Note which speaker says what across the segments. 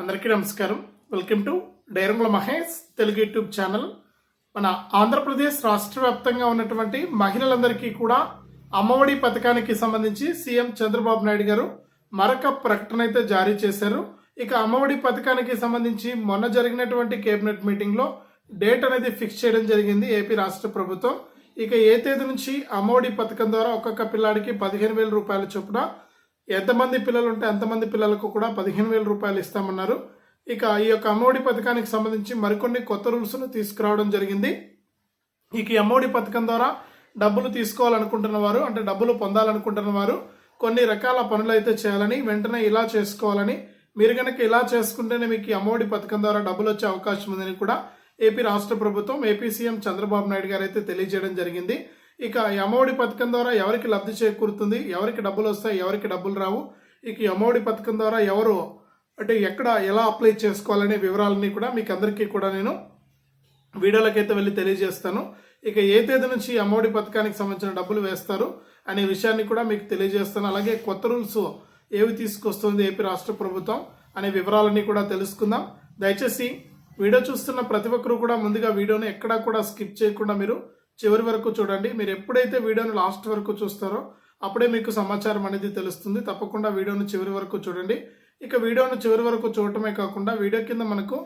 Speaker 1: అందరికీ నమస్కారం. Welcome to డైరంగుల మహేష్ తెలుగు యూట్యూబ్ ఛానల్. మన ఆంధ్రప్రదేశ్ రాష్ట్ర వ్యాప్తంగా ఉన్నటువంటి మహిళలందరికీ కూడా అమ్మఒడి పథకానికి సంబంధించి సీఎం చంద్రబాబు నాయుడు గారు మరొక ప్రకటన అయితే జారీ చేశారు. ఇక అమ్మఒడి పథకానికి సంబంధించి మొన్న జరిగినటువంటి కేబినెట్ మీటింగ్లో డేట్ అనేది ఫిక్స్ చేయడం జరిగింది ఏపీ రాష్ట్ర ప్రభుత్వం. ఇక ఏ తేదీ నుంచి అమ్మఒడి పథకం ద్వారా ఒక్కొక్క పిల్లాడికి పదిహేను వేల రూపాయల చొప్పున ఎంతమంది పిల్లలు ఉంటే అంతమంది పిల్లలకు కూడా పదిహేను వేల రూపాయలు ఇస్తామన్నారు. ఇక ఈ యొక్క అమ్మఒడి పథకానికి సంబంధించి మరికొన్ని కొత్త రూల్స్ను తీసుకురావడం జరిగింది. ఇక అమ్మఒడి పథకం ద్వారా డబ్బులు తీసుకోవాలనుకుంటున్న వారు అంటే డబ్బులు పొందాలనుకుంటున్న వారు కొన్ని రకాల పనులు అయితే చేయాలని వెంటనే ఇలా చేసుకోవాలని మీరు కనుక ఇలా చేసుకుంటేనే మీకు అమ్మఒడి పథకం ద్వారా డబ్బులు వచ్చే అవకాశం ఉందని కూడా ఏపీ రాష్ట్ర ప్రభుత్వం ఏపీ సీఎం చంద్రబాబు నాయుడు గారు అయితే తెలియజేయడం జరిగింది. ఇక అమ్మఒడి పథకం ద్వారా ఎవరికి లబ్ధి చేకూరుతుంది? ఎవరికి డబ్బులు వస్తాయి? ఎవరికి డబ్బులు రావు? ఇక ఈ అమ్మఒడి పథకం ద్వారా ఎవరు అంటే ఎక్కడ ఎలా అప్లై చేసుకోవాలనే వివరాలన్నీ కూడా మీకు అందరికీ కూడా నేను వీడియోలకైతే వెళ్ళి తెలియజేస్తాను. ఇక ఏ తేదీ నుంచి అమ్మఒడి పథకానికి సంబంధించిన డబ్బులు వేస్తారు అనే విషయాన్ని కూడా మీకు తెలియజేస్తాను. అలాగే కొత్త రూల్స్ ఏవి తీసుకొస్తుంది ఏపీ రాష్ట్ర ప్రభుత్వం అనే వివరాలన్నీ కూడా తెలుసుకుందాం. దయచేసి వీడియో చూస్తున్న ప్రతి ఒక్కరు కూడా ముందుగా వీడియోని ఎక్కడా కూడా స్కిప్ చేయకుండా మీరు చివరి వరకు చూడండి. మీరు ఎప్పుడైతే వీడియోను లాస్ట్ వరకు చూస్తారో అప్పుడే మీకు సమాచారం అనేది తెలుస్తుంది. తప్పకుండా వీడియోను చివరి వరకు చూడండి. ఇక వీడియోను చివరి వరకు చూడటమే కాకుండా వీడియో కింద మనకు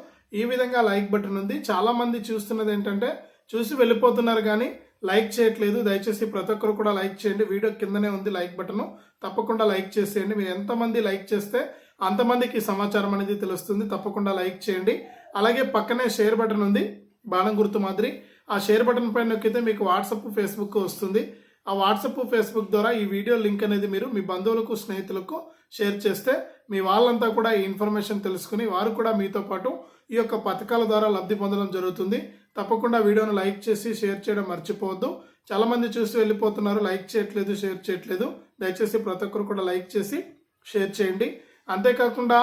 Speaker 1: ఈ విధంగా లైక్ బటన్ ఉంది. చాలామంది చూస్తున్నది ఏంటంటే చూసి వెళ్ళిపోతున్నారు కానీ లైక్ చేయట్లేదు. దయచేసి ప్రతి ఒక్కరు కూడా లైక్ చేయండి. వీడియో కిందనే ఉంది లైక్ బటన్. తప్పకుండా లైక్ చేసేయండి. మీరు ఎంతమంది లైక్ చేస్తే అంతమందికి సమాచారం అనేది తెలుస్తుంది. తప్పకుండా లైక్ చేయండి. అలాగే పక్కనే షేర్ బటన్ ఉంది. బాణం గుర్తు మాదిరి. ఆ షేర్ బటన్ పైన నొక్కితే మీకు వాట్సప్ ఫేస్బుక్ వస్తుంది. ఆ వాట్సప్ ఫేస్బుక్ ద్వారా ఈ వీడియో లింక్ అనేది మీరు మీ బంధువులకు స్నేహితులకు షేర్ చేస్తే మీ వాళ్ళంతా కూడా ఈ ఇన్ఫర్మేషన్ తెలుసుకుని వారు కూడా మీతో పాటు ఈ యొక్క పథకాల ద్వారా లబ్ధి పొందడం జరుగుతుంది. తప్పకుండా వీడియోను లైక్ చేసి షేర్ చేయడం మర్చిపోవద్దు. చాలామంది చూసి వెళ్ళిపోతున్నారు లైక్ చేయట్లేదు షేర్ చేయట్లేదు. దయచేసి ప్రతి ఒక్కరు కూడా లైక్ చేసి షేర్ చేయండి. అంతేకాకుండా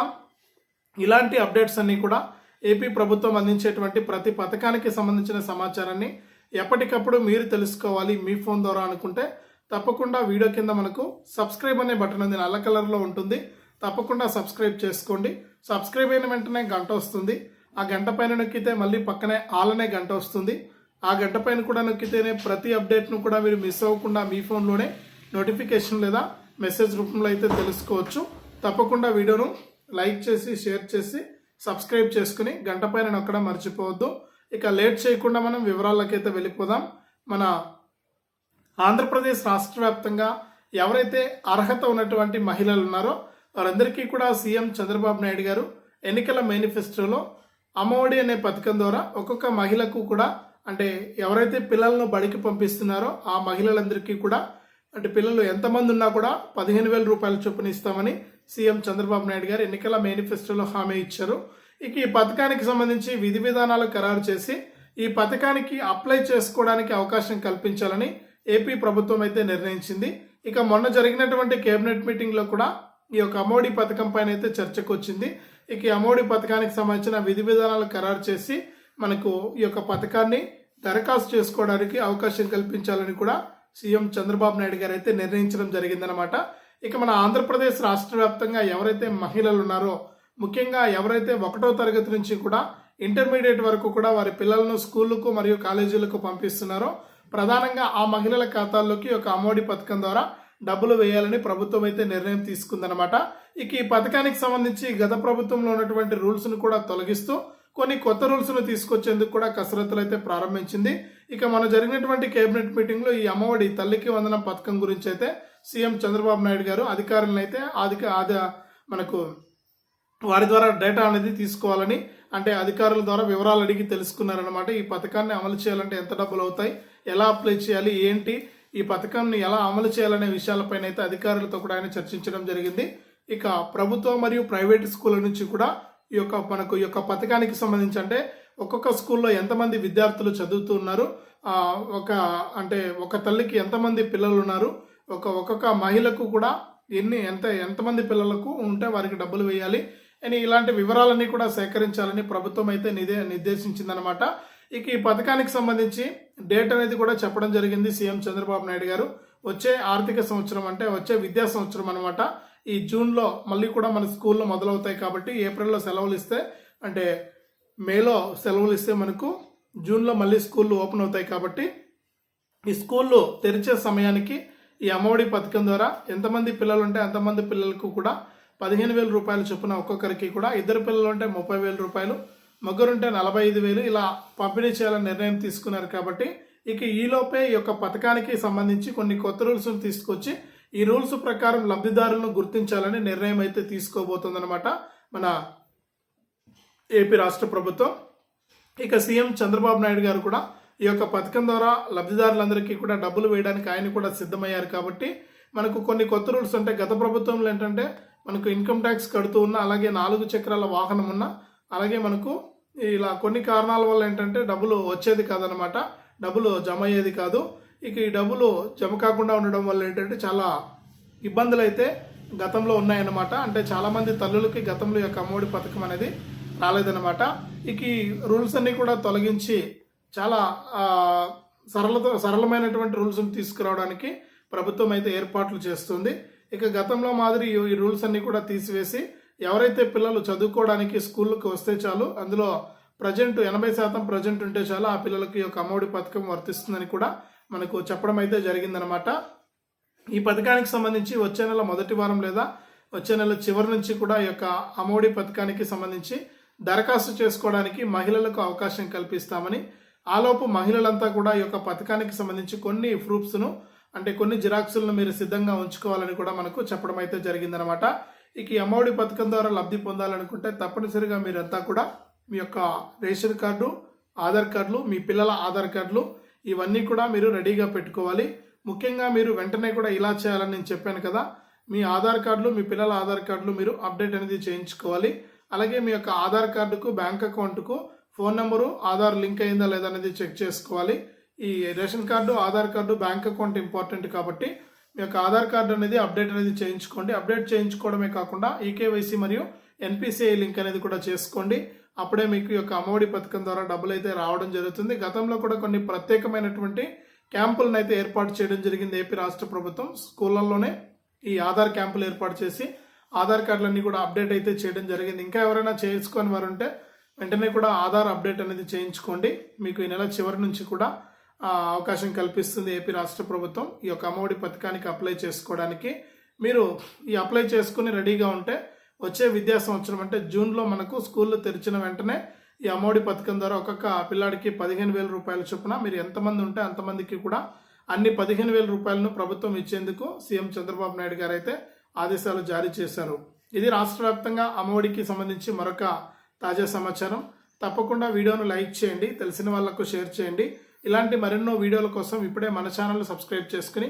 Speaker 1: ఇలాంటి అప్డేట్స్ అన్నీ కూడా ఏపీ ప్రభుత్వం అందించేటువంటి ప్రతి పథకానికి సంబంధించిన సమాచారాన్ని ఎప్పటికప్పుడు మీరు తెలుసుకోవాలి మీ ఫోన్ ద్వారా అనుకుంటే తప్పకుండా వీడియో కింద మనకు సబ్స్క్రైబ్ అనే బటన్ ఉంది నల్ల కలర్లో ఉంటుంది. తప్పకుండా సబ్స్క్రైబ్ చేసుకోండి. సబ్స్క్రైబ్ అయిన వెంటనే గంట వస్తుంది. ఆ గంట పైన నొక్కితే మళ్ళీ పక్కనే ఆల్ అనే గంట వస్తుంది. ఆ గంట పైన కూడా నొక్కితేనే ప్రతి అప్డేట్ను కూడా మీరు మిస్ అవ్వకుండా మీ ఫోన్లోనే నోటిఫికేషన్ లేదా మెసేజ్ రూపంలో అయితే తెలుసుకోవచ్చు. తప్పకుండా వీడియోను లైక్ చేసి షేర్ చేసి సబ్స్క్రైబ్ చేసుకుని గంట పైన నొక్కడం మర్చిపోవద్దు. ఇక లేట్ చేయకుండా మనం వివరాలకైతే వెళ్ళిపోదాం. మన ఆంధ్రప్రదేశ్ రాష్ట్ర వ్యాప్తంగా ఎవరైతే అర్హత ఉన్నటువంటి మహిళలు ఉన్నారో వారందరికీ కూడా సీఎం చంద్రబాబు నాయుడు గారు ఎన్నికల మేనిఫెస్టోలో అమ్మఒడి అనే పథకం ద్వారా ఒక్కొక్క మహిళకు కూడా అంటే ఎవరైతే పిల్లలను బడికి పంపిస్తున్నారో ఆ మహిళలందరికీ కూడా అంటే పిల్లలు ఎంతమంది ఉన్నా కూడా పదిహేను వేల రూపాయల చొప్పున ఇస్తామని సీఎం చంద్రబాబు నాయుడు గారు ఎన్నికల మేనిఫెస్టోలో హామీ ఇచ్చారు. ఇక ఈ పథకానికి సంబంధించి విధి విధానాలు ఖరారు చేసి ఈ పథకానికి అప్లై చేసుకోవడానికి అవకాశం కల్పించాలని ఏపీ ప్రభుత్వం అయితే నిర్ణయించింది. ఇక మొన్న జరిగినటువంటి కేబినెట్ మీటింగ్లో కూడా ఈ యొక్క అమోడీ పథకం పైన అయితే చర్చకు వచ్చింది. ఇక ఈ అమోడీ పథకానికి సంబంధించిన విధి విధానాలు ఖరారు చేసి మనకు ఈ యొక్క పథకాన్ని దరఖాస్తు చేసుకోవడానికి అవకాశం కల్పించాలని కూడా సీఎం చంద్రబాబు నాయుడు గారు అయితే నిర్ణయించడం జరిగిందనమాట ఇక మన ఆంధ్రప్రదేశ్ రాష్ట్ర వ్యాప్తంగా ఎవరైతే మహిళలు ఉన్నారో ముఖ్యంగా ఎవరైతే ఒకటో తరగతి నుంచి కూడా ఇంటర్మీడియట్ వరకు కూడా వారి పిల్లలను స్కూళ్ళకు మరియు కాలేజీలకు పంపిస్తున్నారో ప్రధానంగా ఆ మహిళల ఖాతాల్లోకి ఒక అమోడి పథకం ద్వారా డబ్బులు వేయాలని ప్రభుత్వం అయితే నిర్ణయం తీసుకుందనమాట ఇక ఈ పథకానికి సంబంధించి గత ప్రభుత్వంలో ఉన్నటువంటి రూల్స్ను కూడా తొలగిస్తూ కొన్ని కొత్త రూల్స్ను తీసుకొచ్చేందుకు కూడా కసరత్తులు అయితే ప్రారంభించింది. ఇక మన జరిగినటువంటి కేబినెట్ మీటింగ్లో ఈ అమ్మఒడి తల్లికి వందనం పథకం గురించి అయితే సీఎం చంద్రబాబు నాయుడు గారు అధికారులను అయితే అధిక ఆది మనకు వారి ద్వారా డేటా అనేది తీసుకోవాలని అంటే అధికారుల ద్వారా వివరాలు అడిగి తెలుసుకున్నారనమాట ఈ పథకాన్ని అమలు చేయాలంటే ఎంత డబ్బులు అవుతాయి ఎలా అప్లై చేయాలి ఏంటి ఈ పథకాన్ని ఎలా అమలు చేయాలనే విషయాలపైన అయితే అధికారులతో కూడా ఆయన చర్చించడం జరిగింది. ఇక ప్రభుత్వ మరియు ప్రైవేట్ స్కూళ్ళ నుంచి కూడా ఈ యొక్క మనకు ఈ యొక్క పథకానికి సంబంధించి అంటే ఒక్కొక్క స్కూల్లో ఎంతమంది విద్యార్థులు చదువుతున్నారు ఉన్నారు? ఒక అంటే ఒక తల్లికి ఎంతమంది పిల్లలు ఉన్నారు? ఒక ఒక్కొక్క మహిళకు కూడా ఎన్ని ఎంత ఎంతమంది పిల్లలకు ఉంటే వారికి డబ్బులు వేయాలి? అని ఇలాంటి వివరాలన్నీ కూడా సేకరించాలని ప్రభుత్వం అయితే నిదే నిర్దేశించిందనమాట ఇక ఈ పథకానికి సంబంధించి డేట్ అనేది కూడా చెప్పడం జరిగింది సీఎం చంద్రబాబు నాయుడు గారు. వచ్చే ఆర్థిక సంవత్సరం అంటే వచ్చే విద్యా సంవత్సరం అనమాట ఈ జూన్లో మళ్ళీ కూడా మన స్కూల్లో మొదలవుతాయి కాబట్టి ఏప్రిల్లో సెలవులు ఇస్తే అంటే మేలో సెలవులు ఇస్తే మనకు జూన్లో మళ్ళీ స్కూళ్ళు ఓపెన్ అవుతాయి కాబట్టి ఈ స్కూళ్ళు తెరిచే సమయానికి ఈ అమ్మఒడి పథకం ద్వారా ఎంతమంది పిల్లలు ఉంటే అంతమంది పిల్లలకు కూడా పదిహేను వేల రూపాయలు చొప్పున ఒక్కొక్కరికి కూడా ఇద్దరు పిల్లలు ఉంటే ముప్పై వేల రూపాయలు ముగ్గురుంటే నలభై ఐదు వేలు ఇలా పంపిణీ చేయాలని నిర్ణయం తీసుకున్నారు కాబట్టి ఇక ఈలోపే ఈ యొక్క పథకానికి సంబంధించి కొన్ని కొత్త రూల్స్ను తీసుకొచ్చి ఈ రూల్స్ ప్రకారం లబ్ధిదారులను గుర్తించాలని నిర్ణయం అయితే తీసుకోబోతుందన్నమాట మన ఏపీ రాష్ట్ర ప్రభుత్వం. ఇక సీఎం చంద్రబాబు నాయుడు గారు కూడా ఈ యొక్క పథకం ద్వారా లబ్ధిదారులందరికీ కూడా డబ్బులు వేయడానికి ఆయన కూడా సిద్ధమయ్యారు కాబట్టి మనకు కొన్ని కొత్త రూల్స్ ఉంటాయి గత ప్రభుత్వంలో ఏంటంటే మనకు ఇన్కమ్ ట్యాక్స్ కడుతూ ఉన్న అలాగే నాలుగు చక్రాల వాహనం ఉన్న అలాగే మనకు ఇలా కొన్ని కారణాల వల్ల ఏంటంటే డబ్బులు వచ్చేది కాదనమాట డబ్బులు జమ అయ్యేది కాదు. ఇక ఈ డబ్బులు జమ కాకుండా ఉండడం వల్ల ఏంటంటే చాలా ఇబ్బందులు అయితే గతంలో ఉన్నాయన్నమాట. అంటే చాలామంది తల్లులకి గతంలో యొక్క అమ్మఒడి పథకం అనేది రాలేదన్నమాట. ఇక ఈ రూల్స్ అన్ని కూడా తొలగించి చాలా సరళత సరళమైనటువంటి రూల్స్ని తీసుకురావడానికి ప్రభుత్వం అయితే ఏర్పాట్లు చేస్తుంది. ఇక గతంలో మాదిరి ఈ- రూల్స్ అన్నీ కూడా తీసివేసి ఎవరైతే పిల్లలు చదువుకోవడానికి స్కూళ్ళకి వస్తే చాలు అందులో ప్రజెంట్ ఎనభై శాతం ప్రజెంట్ ఉంటే చాలు ఆ పిల్లలకి ఒక యొక్క అమ్మఒడి పథకం వర్తిస్తుందని కూడా మనకు చెప్పడం అయితే జరిగిందనమాట ఈ పథకానికి సంబంధించి వచ్చే నెల మొదటి వారం లేదా వచ్చే నెల చివరి నుంచి కూడా ఈ యొక్క అమోడి పథకానికి సంబంధించి దరఖాస్తు చేసుకోవడానికి మహిళలకు అవకాశం కల్పిస్తామని ఆలోపు మహిళలంతా కూడా ఈ యొక్క పథకానికి సంబంధించి కొన్ని ప్రూఫ్స్ను అంటే కొన్ని జిరాక్సులను మీరు సిద్ధంగా ఉంచుకోవాలని కూడా మనకు చెప్పడం అయితే జరిగిందనమాట ఇక ఈ అమ్మఒడి పథకం ద్వారా లబ్ధి పొందాలనుకుంటే తప్పనిసరిగా మీరంతా కూడా మీ యొక్క రేషన్ కార్డు ఆధార్ కార్డులు మీ పిల్లల ఆధార్ కార్డులు ఇవన్నీ కూడా మీరు రెడీగా పెట్టుకోవాలి. ముఖ్యంగా మీరు వెంటనే కూడా ఇలా చేయాలని నేను చెప్పాను కదా మీ ఆధార్ కార్డులు మీ పిల్లల ఆధార్ కార్డులు మీరు అప్డేట్ అనేది చేయించుకోవాలి. అలాగే మీ యొక్క ఆధార్ కార్డుకు బ్యాంక్ అకౌంట్కు ఫోన్ నెంబరు ఆధార్ లింక్ అయిందా లేదా అనేది చెక్ చేసుకోవాలి. ఈ ration card Aadhaar card bank account important కాబట్టి మీ యొక్క ఆధార్ కార్డు అనేది అప్డేట్ అనేది చేయించుకోండి. అప్డేట్ చేయించుకోవడమే కాకుండా ఈకేవైసీ మరియు ఎన్పిసిఐ లింక్ అనేది కూడా చేసుకోండి. అప్పుడే మీకు ఈ యొక్క అమ్మఒడి పథకం ద్వారా డబ్బులు అయితే రావడం జరుగుతుంది. గతంలో కూడా కొన్ని ప్రత్యేకమైనటువంటి క్యాంపులను అయితే ఏర్పాటు చేయడం జరిగింది ఏపీ రాష్ట్ర ప్రభుత్వం. స్కూళ్ళల్లోనే ఈ ఆధార్ క్యాంపులు ఏర్పాటు చేసి ఆధార్ కార్డులన్నీ కూడా అప్డేట్ అయితే చేయడం జరిగింది. ఇంకా ఎవరైనా చేసుకొని వారు ఉంటే వెంటనే కూడా ఆధార్ అప్డేట్ అనేది చేయించుకోండి. మీకు ఈ నెల చివరి నుంచి కూడా అవకాశం కల్పిస్తుంది ఏపీ రాష్ట్ర ప్రభుత్వం. ఈ యొక్క అమ్మఒడి పథకానికి అప్లై చేసుకోవడానికి మీరు ఈ అప్లై చేసుకుని రెడీగా ఉంటే వచ్చే విద్యా సంవత్సరం అంటే జూన్లో మనకు స్కూళ్ళు తెరిచిన వెంటనే ఈ అమ్మఒడి పథకం ద్వారా ఒక్కొక్క పిల్లాడికి పదిహేను వేల రూపాయల చొప్పున మీరు ఎంతమంది ఉంటే అంతమందికి కూడా అన్ని పదిహేను వేల రూపాయలను ప్రభుత్వం ఇచ్చేందుకు సీఎం చంద్రబాబు నాయుడు గారు అయితే ఆదేశాలు జారీ చేశారు. ఇది రాష్ట్ర వ్యాప్తంగా అమ్మఒడికి సంబంధించి మరొక తాజా సమాచారం. తప్పకుండా వీడియోను లైక్ చేయండి తెలిసిన వాళ్ళకు షేర్ చేయండి. ఇలాంటి మరెన్నో వీడియోల కోసం ఇప్పుడే మన ఛానల్ సబ్స్క్రైబ్ చేసుకుని